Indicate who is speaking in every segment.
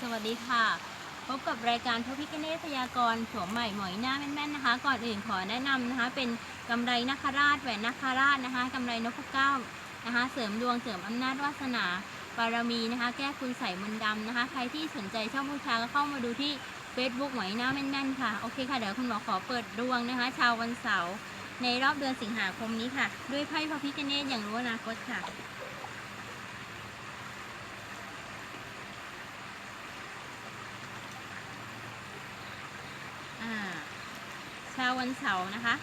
Speaker 1: สวัสดีค่ะ พบกับรายการพระพิคเนศพยากรณ์สวมใหม่หมอยหน้าแม่นๆนะคะ ก่อนอื่นขอแนะนำนะคะ เป็นกำไรนาคราชแหวนนาคราชนะคะกำไรนพเก้านะคะ เสริมดวงเสริมอำนาจวาสนาบารมีนะคะ แก้คุณใส่มนต์ดำนะคะ ใครที่สนใจชอบบูชาก็เข้ามาดูที่ Facebook หมอยหน้าแม่นๆค่ะ โอเคค่ะเดี๋ยวคุณหมอขอเปิดดวงนะคะ ชาววันเสาร์ในรอบเดือนสิงหาคมนี้ค่ะ ด้วยไพ่พระพิคเนศอย่างรู้อนาคตค่ะ ชาววันเสาร์นะคะ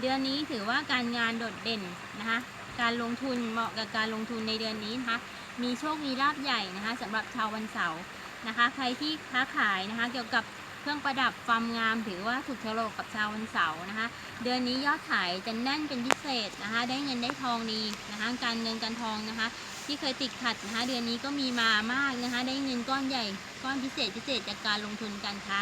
Speaker 1: เดือนนี้ถือว่าการงานโดดเด่นนะคะ การลงทุนเหมาะกับการลงทุนในเดือนนี้นะคะ มีโชค มีลาบใหญ่นะคะสำหรับชาววันเสาร์นะคะ ใครที่ค้าขายนะคะ เกี่ยวกับเครื่องประดับความงามถือว่าถูกโฉลกกับชาววันเสาร์นะคะ เดือนนี้ยอดขายจะแน่นเป็นพิเศษนะคะ ได้เงินได้ทองดีนะคะ การเงินการทองนะคะ ที่เคยติดขัดนะคะ เดือนนี้ก็มีมามากนะคะ ได้เงินก้อนใหญ่ก้อนพิเศษพิเศษจากการลงทุนการค้า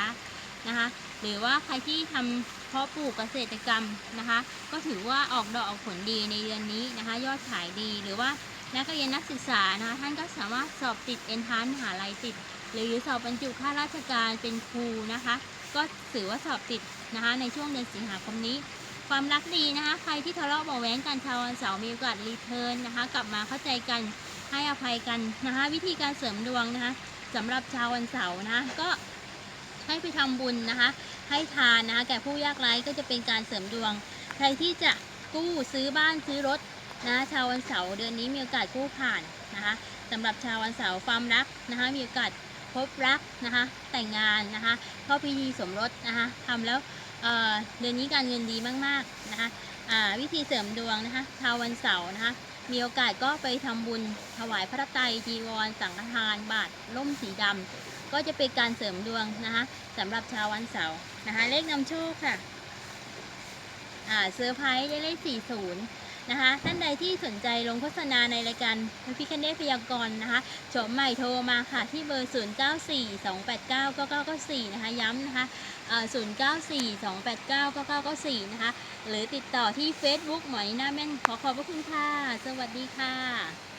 Speaker 1: นะคะ หรือว่าใครที่ทำเพาะปลูกเกษตรกรรมนะคะ ก็ถือว่าออกดอกออกผลดีในเดือนนี้นะคะ ยอดขายดีหรือว่านักเรียนนักศึกษานะคะท่านก็สามารถสอบติดเอ็นทานมหาลัยติด หรือสอบบรรจุข้าราชการเป็นครูนะคะ ก็ถือว่าสอบติดนะคะในช่วงเดือนสิงหาคมนี้ ความรักดีนะคะ ใครที่ทะเลาะเบาะแว้งกันชาววันเสาร์มีโอกาสรีเทิร์นนะคะ กลับมาเข้าใจกันให้อภัยกันนะคะ วิธีการเสริมดวงนะคะสำหรับชาววันเสาร์นะก็ ไปทำบุญนะคะ ให้ทานนะคะ แก่ผู้ยากไร้ก็จะเป็นการเสริมดวง ใครที่จะกู้ซื้อบ้านซื้อรถนะชาววันเสาร์เดือนนี้มีโอกาสกู้ผ่านนะคะสำหรับชาววันเสาร์ความรักนะคะ มีโอกาสพบรักนะคะ แต่งงานนะคะเข้าพิธีสมรสนะคะทำแล้วเเดือนนี้การเงินดีมากๆนะคะวิธีเสริมดวงนะคะ ชาววันเสาร์นะคะมีโอกาสก็ไปทำบุญถวายพระไตรจีวร สังฆทาน บาตรล่มสีดำ ก็จะเป็นการเสริมดวงนะคะสำหรับชาววันเสาร์นะคะเลขนำโชคค่ะอ่าเซอร์ไพรส์ได้เลข 40 นะคะ ท่านใดที่สนใจลงโฆษณาในรายการพระพิคเนตพยากรณ์นะคะโฉมใหม่โทรมาค่ะที่เบอร์ 0942899994 นะคะ ย้ำนะคะอ่า0942899994 นะคะ หรือติดต่อที่ Facebook หมอยหน้าแม่นขอขอบพระคุณค่ะ สวัสดีค่ะ